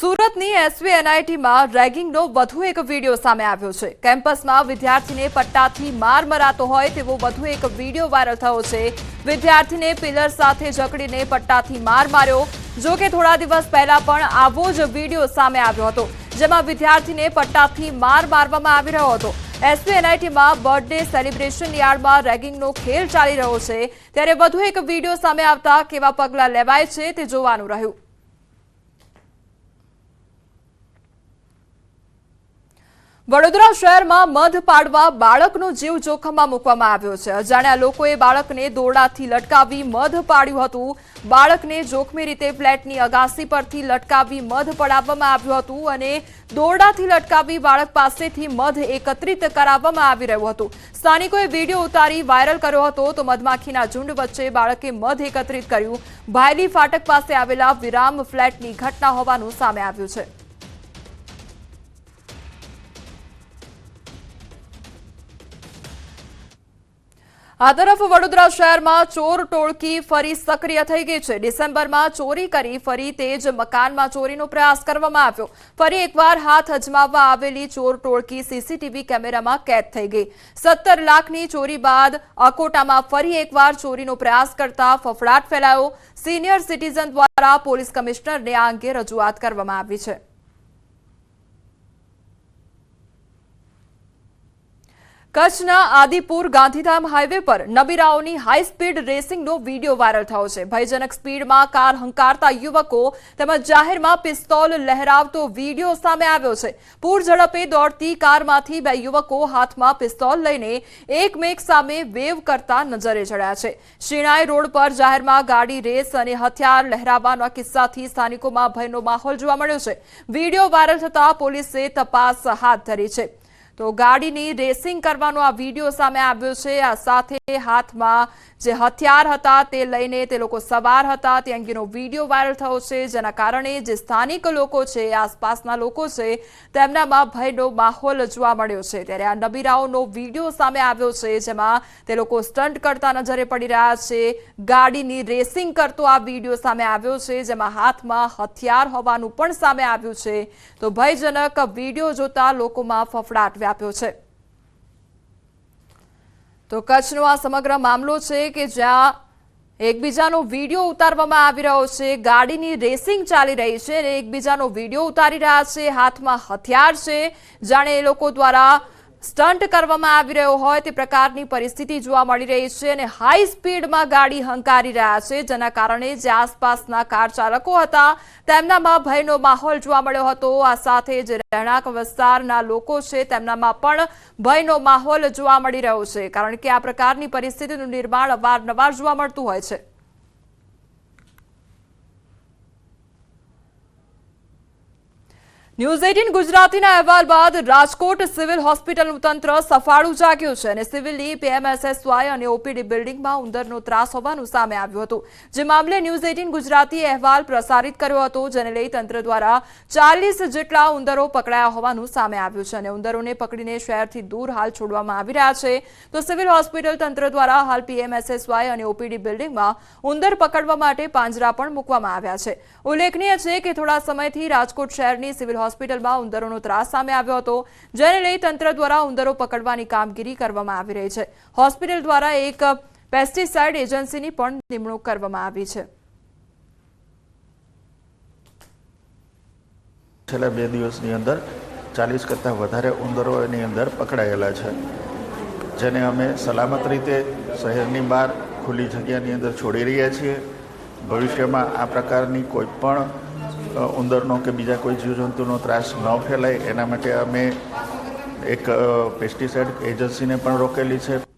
સુરતની એસવી એનઆઈટીમાં રેગિંગનો વધુ એક વીડિયો સામે આવ્યો છે. કેમ્પસમાં વિદ્યાર્થીને પટ્ટાથી માર મરાતો હોય તેવો વધુ એક વીડિયો વાયરલ થયો છે. વિદ્યાર્થીને પિલર સાથે જકડીને પટ્ટાથી માર માર્યો. જો કે થોડા દિવસ પહેલા પણ આવો જ વીડિયો સામે આવ્યો હતો, જેમાં વિદ્યાર્થીને પટ્ટાથી માર મારવામાં આવી રહ્યો હતો. એસવી એનઆઈટીમાં બર્થડે સેલિબ્રેશન યાર્ડમાં રેગિંગનો ખેલ ચાલી રહ્યો છે. ત્યારે વધુ એક વીડિયો સામે આવતા કેવા પગલાં લેવાય છે તે જોવાનું રહ્યું. વડોદરા શહેરમાં મધ પાડવા બાળકનો જીવ જોખમમાં મૂકવામાં આવ્યો છે. અજાણ્યા લોકોએ બાળકને દોરડાથી લટકાવી મધ પાડ્યું હતું. બાળકને જોખમી રીતે ફ્લેટની અગાસી પરથી લટકાવી મધ પડાવવામાં આવ્યું હતું અને દોરડાથી લટકાવી બાળક પાસેથી મધ એકત્રિત કરાવવામાં આવી રહ્યું હતું. સ્થાનિકોએ વીડિયો ઉતારી વાયરલ કર્યો હતો તો મધમાખીના ઝુંડ વચ્ચે બાળકે મધ એકત્રિત કર્યું. ભાયલી ફાટક પાસે આવેલા વિરામ ફ્લેટની ઘટના હોવાનું સામે આવ્યું છે. આ તરફ વડોદરા શહેરમાં ચોર ટોળકી ફરી સક્રિય થઈ ગઈ છે. ડિસેમ્બરમાં ચોરી કરી ફરી તે જ મકાનમાં ચોરીનો પ્રયાસ કરવામાં આવ્યો. ફરી એકવાર હાથ અજમાવવા આવેલી ચોર ટોળકી સીસીટીવી કેમેરામાં કેદ થઈ ગઈ. સત્તર લાખની ચોરી બાદ અકોટામાં ફરી એકવાર ચોરીનો પ્રયાસ કરતા ફફડાટ ફેલાયો. સિનિયર સિટીઝન દ્વારા પોલીસ કમિશનરને આ અંગે રજૂઆત કરવામાં આવી છે. કચ્છના આદિપુર ગાંધીધામ હાઈવે પર નબીરાઓની હાઈ સ્પીડ રેસિંગનો વીડિયો વાયરલ થયો છે. ભયજનક સ્પીડમાં કાર હંકારતા યુવકો તેમજ જાહેરમાં પિસ્તોલ લહેરાવતો વીડિયો સામે આવ્યો છે. પૂર ઝડપે દોડતી કારમાંથી બે યુવકો હાથમાં પિસ્તોલ લઈને એકમેક સામે વેવ કરતા નજરે ચડ્યા છે. શિણાઈ રોડ પર જાહેરમાં ગાડી રેસ અને હથિયાર લહેરાવવાના કિસ્સાથી સ્થાનિકોમાં ભયનો માહોલ જોવા મળ્યો છે. વીડિયો વાયરલ થતાં પોલીસે તપાસ હાથ ધરી છે. તો ગાડીની રેસિંગ કરવાનો આ વીડિયો સામે આવ્યો છે. આ સાથે હાથમાં જે હથિયાર હતા તે લઈને તે લોકો સવાર હતા. તે અંગેનો વીડિયો વાયરલ થયો છે, જેના કારણે જે સ્થાનિક લોકો છે, આસપાસના લોકો છે, તેમનામાં ભયનો માહોલ જોવા મળ્યો છે. ત્યારે આ નબીરાઓનો વીડિયો સામે આવ્યો છે, જેમાં તે લોકો સ્ટન્ટ કરતા નજરે પડી રહ્યા છે. ગાડીની રેસિંગ કરતો આ વીડિયો સામે આવ્યો છે, જેમાં હાથમાં હથિયાર હોવાનું પણ સામે આવ્યું છે. તો ભયજનક વીડિયો જોતા લોકોમાં ફફડાટ વ્યાપ્યો છે. તો કચ્છનો આ સમગ્ર મામલો છે કે જ્યાં એકબીજાનો વીડિયો ઉતારવામાં આવી રહ્યો છે, ગાડીની રેસિંગ ચાલી રહી છે અને એકબીજાનો વીડિયો ઉતારી રહ્યા છે, હાથમાં હથિયાર છે. જાણે એ લોકો દ્વારા સ્ટન્ટ કરવામાં આવી રહ્યો હોય તે પ્રકારની પરિસ્થિતિ જોવા મળી રહી છે અને હાઈ સ્પીડમાં ગાડી હંકારી રહ્યા છે. જેના કારણે જે આસપાસના કાર ચાલકો હતા, તેમનામાં ભયનો માહોલ જોવા મળ્યો હતો. આ સાથે જે રહેણાંક વિસ્તારના લોકો છે, તેમનામાં પણ ભયનો માહોલ જોવા મળી રહ્યો છે. કારણ કે આ પ્રકારની પરિસ્થિતિનું નિર્માણ અવારનવાર જોવા મળતું હોય છે. ન્યૂઝ એટીન ગુજરાતીના અહેવાલ બાદ રાજકોટ સિવિલ હોસ્પિટલનું તંત્ર સફાળું જાગ્યું છે અને સિવિલની પીએમએસએસવાય અને ઓપીડી બિલ્ડિંગમાં ઉંદરનો ત્રાસ હોવાનું સામે આવ્યું હતું. જે મામલે ન્યૂઝ એટીન ગુજરાતી અહેવાલ પ્રસારિત કર્યો હતો, જેને લઈ તંત્ર દ્વારા ચાલીસ જેટલા ઉંદરો પકડાયા હોવાનું સામે આવ્યું છે અને ઉંદરોને પકડીને શહેરથી દૂર હાલ છોડવામાં આવી રહ્યા છે. તો સિવિલ હોસ્પિટલ તંત્ર દ્વારા હાલ પીએમએસએસવાય અને ઓપીડી બિલ્ડિંગમાં ઉંદર પકડવા માટે પાંજરા પણ મૂકવામાં આવ્યા છે. ઉલ્લેખનીય છે કે થોડા સમયથી રાજકોટ શહેરની સિવિલ હોસ્પિટલમાં ઉંદરોનો ત્રાસ સામે આવ્યો હતો, જેને લઈ તંત્ર દ્વારા ઉંદરો પકડવાની કામગીરી કરવામાં આવી રહી છે. હોસ્પિટલ દ્વારા એક પેસ્ટિસાઇડ એજન્સીની પણ નિમણૂક કરવામાં આવી છે. છેલ્લા બે દિવસની અંદર ચાલીસ કરતાં વધારે ઉંદરો એની અંદર પકડાયેલા છે, જેને અમે સલામત રીતે શહેરની બહાર ખુલ્લી જગ્યાની અંદર છોડી રહ્યા છીએ. ભવિષ્યમાં આ પ્રકારની કોઈ પણ ઉંદરનો કે બીજા કોઈ જીવજંતુનો ત્રાસ ન ફેલાય. એના માટે અમે એક પેસ્ટિસાઇડ એજન્સીને પણ રોકેલી છે.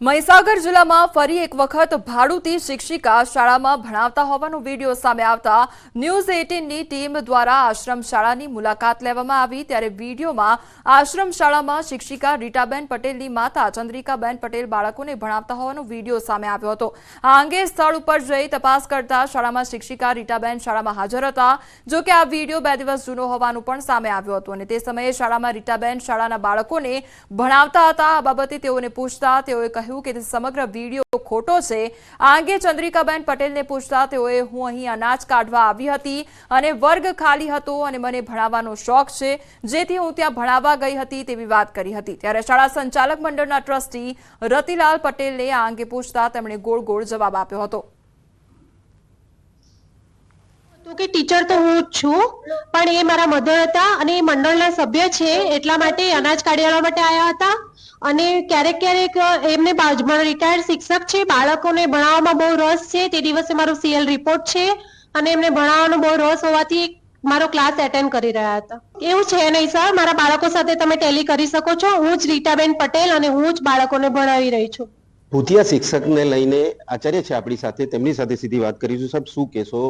મહીસાગર જિલ્લામાં ફરી એક વખત ભાડુતી શિક્ષિકા શાળામાં ભણાવતા હોવાનો વીડિયો સામે આવતા ન્યૂઝ એટીનની ટીમ દ્વારા આશ્રમ શાળાની મુલાકાત લેવામાં આવી. ત્યારે વિડીયોમાં આશ્રમ શાળામાં શિક્ષિકા રીટાબેન પટેલની માતા ચંદ્રિકાબેન પટેલ બાળકોને ભણાવતા હોવાનો વીડિયો સામે આવ્યો હતો. આ અંગે સ્થળ ઉપર જઈ તપાસ કરતા શાળામાં શિક્ષિકા રીટાબેન શાળામાં હાજર હતા, જો કે આ વીડિયો બે દિવસ જૂનો હોવાનું પણ સામે આવ્યું હતું અને તે સમયે શાળામાં રીટાબેન શાળાના બાળકોને ભણાવતા હતા. આ બાબતે તેઓને પૂછતા તેઓએ કહ્યું કહ્યું કે સમગ્ર વીડિયો ખોટો છે. આ અંગે ચંદ્રિકાબેન પટેલને પૂછતા તેઓએ, હું અહીં અનાજ કાઢવા આવી હતી અને વર્ગ ખાલી હતો અને મને ભણાવવાનો શોખ છે. જેથી હું ત્યાં ભણાવવા ગઈ હતી તેવી વાત કરી હતી. ત્યારે શાળા સંચાલક મંડળના ટ્રસ્ટી રતિલાલ પટેલને આ અંગે પૂછતા તેમણે ગોળ ગોળ જવાબ આપ્યો હતો. કે ટીચર તો હું જ છું, પણ એ મારા મધર હતા અને એ મંડળના સભ્ય છે, એટલા માટે અનાજ કાઢી માટે આવ્યા હતા. અને ક્યારેક ક્યારેક એમને મારો રિટાયર્ડ શિક્ષક છે, બાળકોને ભણાવવામાં બહુ રસ છે, તે દિવસે મારો સીએલ રિપોર્ટ છે, અને એમને ભણાવવાનો બહુ રસ હોવાથી મારો ક્લાસ એટેન્ડ કરી રહ્યા હતા. એવું છે નહીં સર મારા બાળકો સાથે તમે ટેલી કરી શકો છો. હું જ રીટાબેન પટેલ અને હું જ બાળકોને ભણાવી રહી છું. ભૂતિયા શિક્ષકને લઈને આચાર્ય છે આપણી સાથે. તેમની સાથે સીધી વાત કરીશું. સાહેબ, શું કહેશો?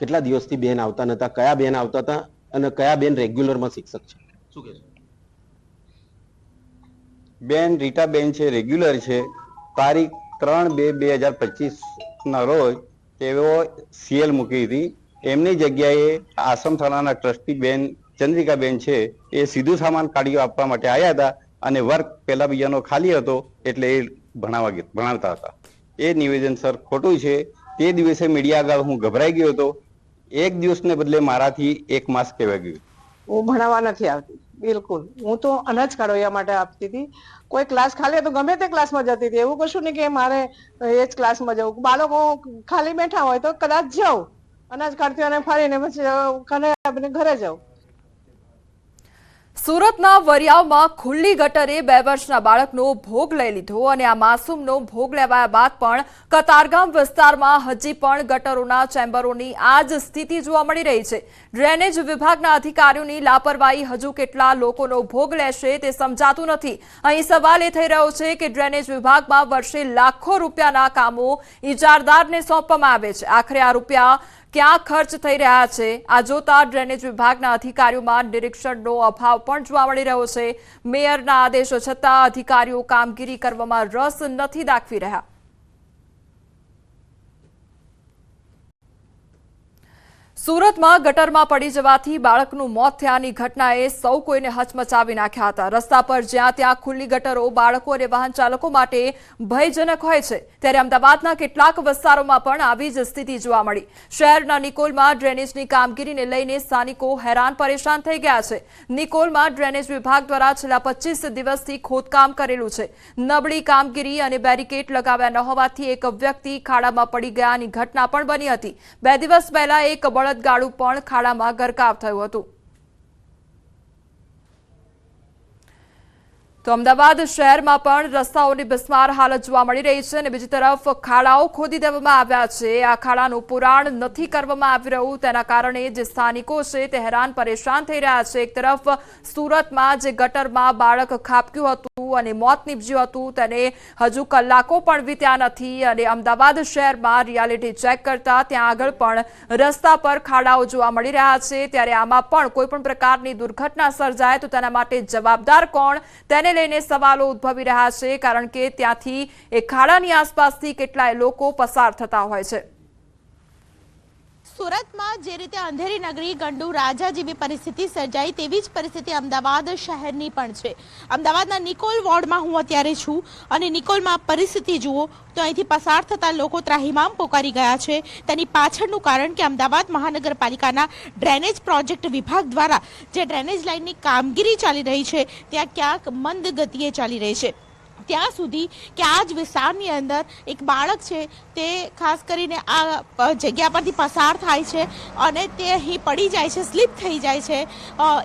કેટલા દિવસથી બેન આવતા નતા? કયા બેન આવતા હતા? અને કયા બેન રેગ્યુલરમાં શિક્ષક છે? શું કહેશો? બેન રીટાબેન છે, રેગ્યુલર છે. તારીખ ત્રણ બે બે હજાર પચીસ ના રોજ તેઓ સીએલ મૂકી હતી. એમની જગ્યાએ આસમ શાળાના ટ્રસ્ટી બેન ચંદ્રિકાબેન છે, એ સીધું સામાન કાઢી આપવા માટે આવ્યા હતા અને વર્ક પેલા બીજાનો ખાલી હતો એટલે એ ભણાવવા ભણાવતા હતા. એ નિવેદન સર ખોટું છે. તે દિવસે મીડિયા આગળ હું ગભરાઈ ગયો હતો. એક દિવસને બદલે મારાથી એક માસ કહેવાય ગયું. હું ભણાવવા નથી આવતી. બિલકુલ. હું તો અનાજ કાઢવા માટે આપતી હતી. કોઈ ક્લાસ ખાલી તો ગમે તે ક્લાસમાં જતી હતી. એવું કશું નહીં કે મારે એ જ ક્લાસમાં જવું. બાળકો ખાલી બેઠા હોય તો કદાચ જાઉં. અનાજ કાઢતી અને ફરીને પછી ઘરે ઘરે જાઉં. સુરતના વરિયાવમાં ખુલ્લી ગટરે બે વર્ષના બાળકનો ભોગ લઈ લીધો અને આ માસૂમનો ભોગ લેવાયા બાદ પણ કતારગામ વિસ્તારમાં હજી પણ ગટરોના ચેમ્બરોની આ જ સ્થિતિ જોવા મળી રહી છે. ડ્રેનેજ વિભાગના અધિકારીઓની લાપરવાહી હજુ કેટલા લોકોનો ભોગ લેશે તે સમજાતું નથી. અહીં સવાલ એ થઈ રહ્યો છે કે ડ્રેનેજ વિભાગમાં વર્ષે લાખો રૂપિયાના કામો ઇજારદારને સોંપવામાં આવે છે. આખરે આ રૂપિયા ક્યાં ખર્ચ થઈ રહ્યા છે? આ જોતા ડ્રેનેજ વિભાગના અધિકારીઓમાં નિરીક્ષણનો અભાવ પણ જોવા મળી રહ્યો છે. મેયરના આદેશો છતાં અધિકારીઓ કામગીરી કરવામાં રસ નથી દાખવી રહ્યા. સુરતમાં ગટરમાં પડી જવાથી બાળકનું મોત થયાની ઘટનાએ સૌ કોઈને હચમચાવી નાખ્યા હતા. રસ્તા પર જ્યાં ત્યાં ખુલ્લી ગટરો બાળકો અને વાહન ચાલકો માટે ભયજનક હોય છે, ત્યારે અમદાવાદના કેટલાક વિસ્તારોમાં પણ આવી જ સ્થિતિ જોવા મળી. શહેરના નિકોલમાં ડ્રેનેજની કામગીરીને લઈને સ્થાનિકો હેરાન પરેશાન થઈ ગયા છે. નિકોલમાં ડ્રેનેજ વિભાગ દ્વારા છેલ્લા પચીસ દિવસથી ખોદકામ કરેલું છે. નબળી કામગીરી અને બેરિકેડ લગાવ્યા ન હોવાથી એક વ્યક્તિ ખાડામાં પડી ગયાની ઘટના પણ બની હતી. બે દિવસ પહેલા એક બળદગાડું પણ ખાડામાં ગરકાવ થયું હતું. તો અમદાવાદ શહેરમાં પણ રસ્તાઓની બિસ્માર હાલત જોવા મળી રહી છે અને બીજી તરફ ખાડાઓ ખોદી દેવામાં આવ્યા છે. આ ખાડાનું પુરાણ નથી કરવામાં આવી રહ્યું. તેના કારણે જે સ્થાનિકો છે તે હેરાન પરેશાન થઈ રહ્યા છે. એક તરફ સુરતમાં જે ગટરમાં બાળક ખાબક્યું હતું અને મોત નીપજ્યું હતું, તેને હજુ કલાકો પણ વીત્યા નથી અને અમદાવાદ શહેરમાં રિયાલિટી ચેક કરતા ત્યાં આગળ પણ રસ્તા પર ખાડાઓ જોવા મળી રહ્યા છે. ત્યારે આમાં પણ કોઈપણ પ્રકારની દુર્ઘટના સર્જાય તો તેના માટે જવાબદાર કોણ? તેને લઈને સવાલો ઉદ્ભવી રહ્યા છે કારણ કે ત્યાંથી એ ખાડાની આસપાસથી કેટલાય લોકો પસાર થતા હોય છે. સુરતમાં જે રીતે અંધેરી નગરી ગંડુ રાજા જેવી પરિસ્થિતિ સર્જાઈ તેવી જ પરિસ્થિતિ અમદાવાદ શહેરની પણ છે. અમદાવાદના નિકોલ વોર્ડમાં હું અત્યારે છું અને નિકોલમાં પરિસ્થિતિ જુઓ તો અહીંથી પસાર થતા લોકો ત્રાહિમામ પોકારી ગયા છે. તેની પાછળનું કારણ કે અમદાવાદ મહાનગરપાલિકાના ડ્રેનેજ પ્રોજેક્ટ વિભાગ દ્વારા જે ડ્રેનેજ લાઇનની કામગીરી ચાલી રહી છે, ત્યાં ક્યાંક મંદ ગતિએ ચાલી રહી છે. ત્યાં સુધી કે આ જ વિસ્તારની અંદર એક બાળક છે, તે ખાસ કરીને આ જગ્યા પરથી પસાર થાય છે અને તે અહીં પડી જાય છે, સ્લીપ થઈ જાય છે.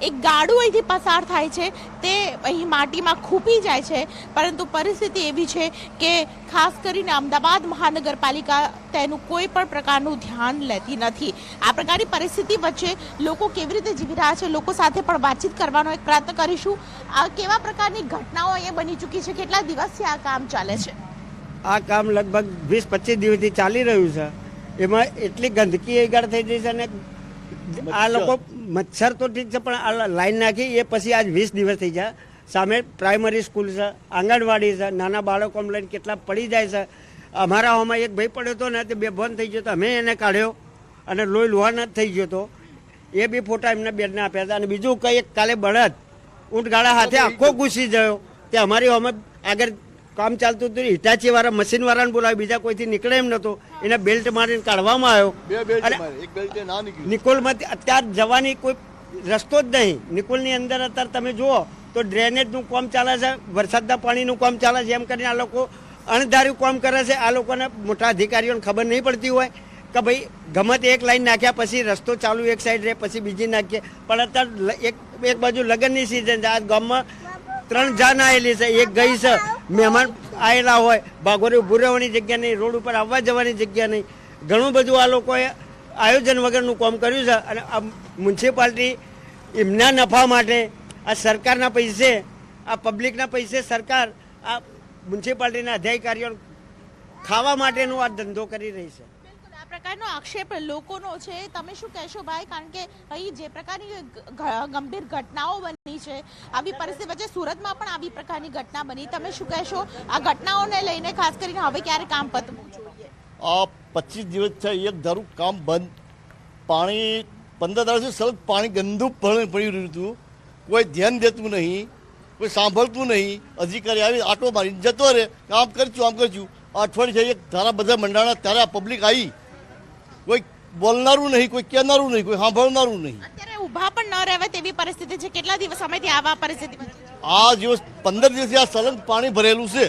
એક ગાડું અહીંથી પસાર થાય છે, તે અહીં માટીમાં ખૂપી જાય છે. પરંતુ પરિસ્થિતિ એવી છે કે ખાસ કરીને અમદાવાદ મહાનગરપાલિકા તેનું કોઈ પણ પ્રકારનું ધ્યાન લેતી નથી. આ પ્રકારની પરિસ્થિતિ વચ્ચે લોકો કેવી રીતે જીવી રહ્યા છે લોકો સાથે પણ વાતચીત કરવાનો એક પ્રયત્ન કરીશું. આ કેવા પ્રકારની ઘટનાઓ અહીંયા બની ચૂકી છે કેટલા દિવસથી આ કામ ચાલે છે? આ કામ લગભગ વીસ પચીસ દિવસથી ચાલી રહ્યું છે. એમાં એટલી ગંદકી એગાડ થઈ ગઈ છે અને આ લોકો મચ્છર તો ઠીક છે પણ આ લાઈન નાખી એ પછી આજ વીસ દિવસ થઈ ગયા. સામે પ્રાઇમરી સ્કૂલ છે આંગણવાડી છે નાના બાળકો લઈને કેટલા પડી જાય છે. અમારા હોમાં એક ભાઈ પડ્યો હતો ને તે બે બંધ થઈ ગયો હતો. અમે એને કાઢ્યો અને લોહી લોહાના જ થઈ ગયો હતો. એ બી ફોટા એમને બેનને આપ્યા હતા. અને બીજું કંઈ એક કાલે બળદ ઊંટ ગાળા હાથે આખો ઘૂસી ગયો. તે અમારી હોમાં આગળ કામ ચાલતું હતું. હિટાચી વાળા મશીન વાળાને બોલાવ્યો. બીજા કોઈથી નીકળે એમ નતો એને બેલ્ટ મારીને કાઢવામાં આવ્યો. નિકોલમાંથી અત્યાર જવાની કોઈ રસ્તો જ નહીં. નિકોલની અંદર અત્યારે તમે જુઓ તો ડ્રેનેજનું કામ ચાલે છે વરસાદના પાણીનું કામ ચાલે છે. એમ કરીને આ લોકો અણધાર્યું કામ કરે છે. આ લોકોને મોટા અધિકારીઓને ખબર નહીં પડતી હોય કે ભાઈ ગમે તે એક લાઈન નાખ્યા પછી રસ્તો ચાલુ એક સાઈડ રહે, પછી બીજી નાખીએ. પણ અત્યારે એક એક બાજુ લગ્નની સિઝન છે. આ ગામમાં ત્રણ જાન આવેલી છે. એક ગઈ છે. મહેમાન આવેલા હોય. ભાગોરી ઊભું રહેવાની જગ્યા નહીં. રોડ ઉપર આવવા જવાની જગ્યા નહીં. ઘણું બધું આ લોકોએ આયોજન વગરનું કામ કર્યું છે. અને આ મ્યુનિસિપાલિટી એમના નફા માટે, આ સરકારના પૈસે, આ પબ્લિકના પૈસે સરકાર આ મ્યુનિસિપાલિટીના અધિકારીઓ ખાવા માટેનો આ ધંધો કરી રહી છે. આ પ્રકારનો આક્ષેપ લોકોનો છે. તમે શું કહેશો ભાઈ? કારણ કે અહીં જે પ્રકારની ગંભીર ઘટનાઓ બની છે આવી પરિસ્થિતિ વચ્ચે સુરતમાં પણ આવી પ્રકારની ઘટના બની. તમે શું કહેશો? આ ઘટનાઓને લઈને ખાસ કરીને હવે ક્યારે કામ પતવું જોઈએ? આ પચીસ દિવસ છે એક ધારું કામ બંધ. પાણી પંદર દિવસથી સતત પાણી ગંદુ પાણી પડી રહ્યું હતું. કોઈ ધ્યાન દેતું નહીં. કોઈ સાંભળતું નહીં. અધિકારી આવી આટો મારી જતો રહે આમ કરશું આમ કરશું. અઠવાડિયે એક ધારા બધા મંડાણા ત્યારે આ પબ્લિક આવી કોઈ બોલનારું નહીં કોઈ કહેનારું નહીં કોઈ સાંભળનારું નહીં. અત્યારે ઊભા પણ ન રહેવાય તેવી પરિસ્થિતિ છે. કેટલા દિવસ સમયથી આવા પરિસ્થિતિ આ દિવસ પંદર દિવસથી આ સલંગ પાણી ભરેલું છે.